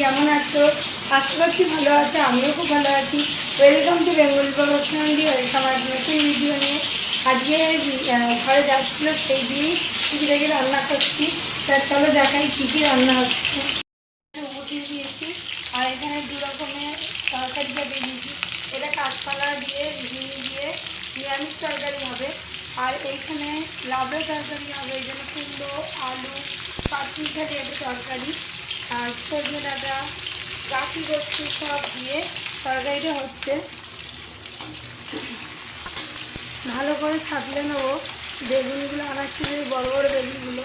কেমন আছো? আশা করছি ভালো আছো, আমিও খুব ভালো আছি। Welcome to Bengal personally welcome আর নতুন ভিডিও নিয়ে। আজকে ঘরে যাচ্ছিল সেই দিনই টিভিটাকে রান্না করছি। তা চলো দেখাই কী কী রান্না হচ্ছে। দিয়েছি, আর এখানে দু রকমের তরকারিটা বেরিয়েছি এটা কাঁচকলা দিয়ে ঝিঙে দিয়ে, নিরামিষ তরকারি হবে। আর এইখানে লাবড়া তরকারি হবে, এই জন্য কুমড়ো, আলু পাঁচমিশা দিয়ে একটা তরকারি। আর সজনে ডাঁটা কাঠি করছি সব দিয়ে তরকারিটা হচ্ছে। ভালো করে সাতলে নেব বেগুনগুলো আনাচ্ছি যে বড়ো বড়ো বেগুনগুলো,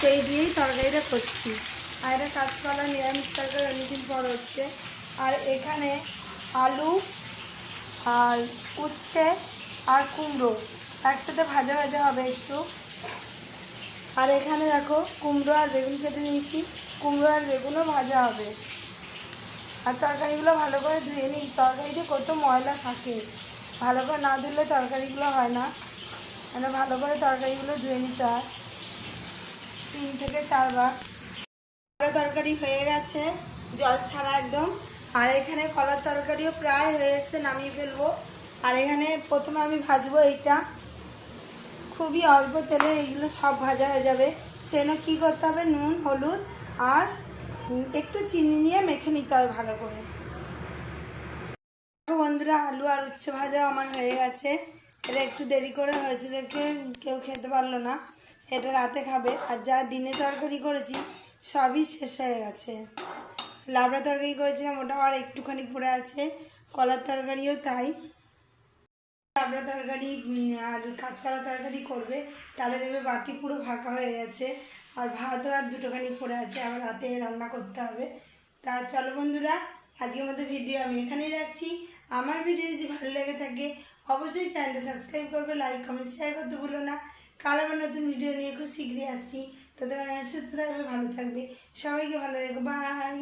সেই দিয়েই তরকারিটা করছি। আর এটা কাঁচকলা, নিরামিষ তরকারি অনেকদিন পর হচ্ছে। আর এখানে আলু আর উচ্ছে আর কুমড়ো একসাথে ভাজা ভাজা হবে একটু। আর এখানে দেখো কুমড়ো আর বেগুন কেটে নিয়েছি। কুমড়ো আর বেগুনও ভাজা হবে। আর তরকারিগুলো ভালো করে ধুয়ে নিই। তরকারিতে কত ময়লা থাকে। ভালো করে না ধুলে তরকারিগুলো হয় না। মানে ভালো করে তরকারিগুলো ধুয়ে নিতে হয়। তিন থেকে চারবার কলার তরকারি হয়ে গেছে। জল ছাড়া একদম। আর এখানে কলার তরকারিও প্রায় হয়ে এসছে, নামিয়ে ফেলব। আর এখানে প্রথমে আমি ভাজবো এইটা। খুবই অল্প তেলে এইগুলো সব ভাজা হয়ে যাবে। সেজন্য কী করতে হবে? নুন, হলুদ আর একটু চিনি নিয়ে মেখে নিতে হবে ভালো করে। বন্ধুরা, আলু আর উচ্ছে ভাজাও আমার হয়ে গেছে। এটা একটু দেরি করে হয়েছে দেখে কেউ খেতে পারল না। এটা রাতে খাবে। আর যা দিনে তরকারি করেছি, সবই শেষ হয়ে গেছে। লাবড়া তরকারি করেছিলাম ওটা আর একটুখানি পড়ে আছে। কলার তরকারিও তাই। লাবড়া তরকারি আর কাঁচকলা তরকারি করবে। তাহলে দেখবে বাটি পুরো ফাঁকা হয়ে গেছে। আর ভাতও আর দুটোখানি পড়ে আছে। আবার রাতে রান্না করতে হবে। তা চলো বন্ধুরা, আজকের মতো ভিডিও আমি এখানেই রাখছি। আমার ভিডিও যদি ভালো লেগে থাকে, অবশ্যই চ্যানেলটা সাবস্ক্রাইব করবে লাইক কমেন্ট শেয়ার করতে ভুলো না। কাল আবার নতুন ভিডিও নিয়ে খুব শীঘ্রই আসছি। তোদের সুস্থ থাকবে, ভালো থাকবে। সবাইকে ভালো রেখো। বাই